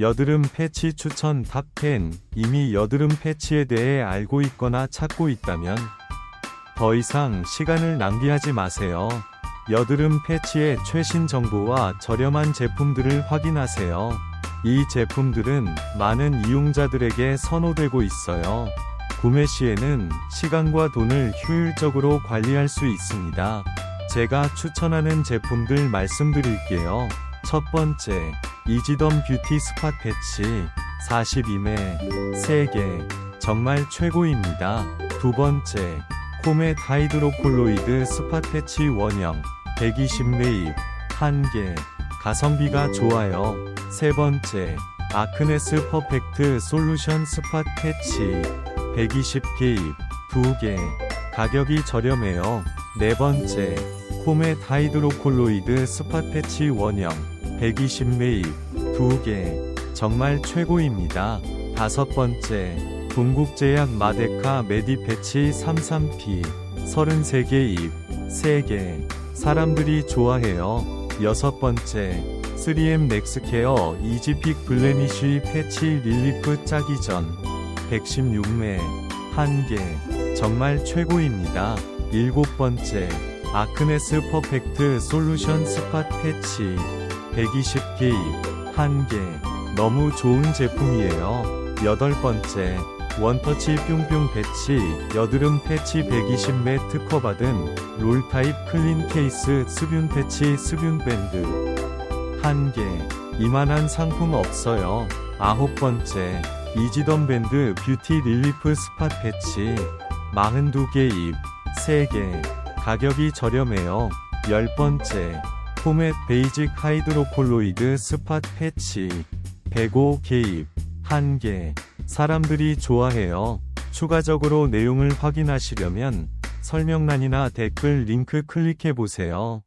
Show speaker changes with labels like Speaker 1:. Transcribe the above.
Speaker 1: 여드름 패치 추천 탑10 이미 여드름 패치에 대해 알고 있거나 찾고 있다면 더 이상 시간을 낭비하지 마세요. 여드름 패치의 최신 정보와 저렴한 제품들을 확인하세요. 이 제품들은 많은 이용자들에게 선호되고 있어요. 구매 시에는 시간과 돈을 효율적으로 관리할 수 있습니다. 제가 추천하는 제품들 말씀드릴게요. 첫 번째, 이지덤 뷰티 스팟 패치 42매 3개 정말 최고입니다. 두 번째, 코메 하이드로콜로이드 스팟 패치 원형 120매입 1개 가성비가 좋아요. 세 번째, 아크네스 퍼펙트 솔루션 스팟 패치 120개입 2개 가격이 저렴해요. 네 번째, 코메 하이드로콜로이드 스팟 패치 원형 120매입 2개 정말 최고입니다. 다섯 번째, 동국제약 마데카 메디 패치 33P 33개입 3개 사람들이 좋아해요. 여섯 번째, 3M 넥스케어 이지픽 블레미쉬 패치 릴리프 짜기 전 116매 1개 정말 최고입니다. 일곱 번째, 아크네스 퍼펙트 솔루션 스팟 패치 120개입 1개 너무 좋은 제품이에요. 여덟 번째, 원터치 뿅뿅 패치 여드름 패치 120매 특허받은 롤 타입 클린 케이스 수뷴 패치 수뷴 밴드 1개 이만한 상품 없어요. 아홉 번째, 이지덤 밴드 뷰티 릴리프 스팟 패치 42개 입 3개 가격이 저렴해요. 열 번째, 포맷 베이직 하이드로콜로이드 스팟 패치 105 개입 1개 사람들이 좋아해요. 추가적으로 내용을 확인하시려면 설명란이나 댓글 링크 클릭해 보세요.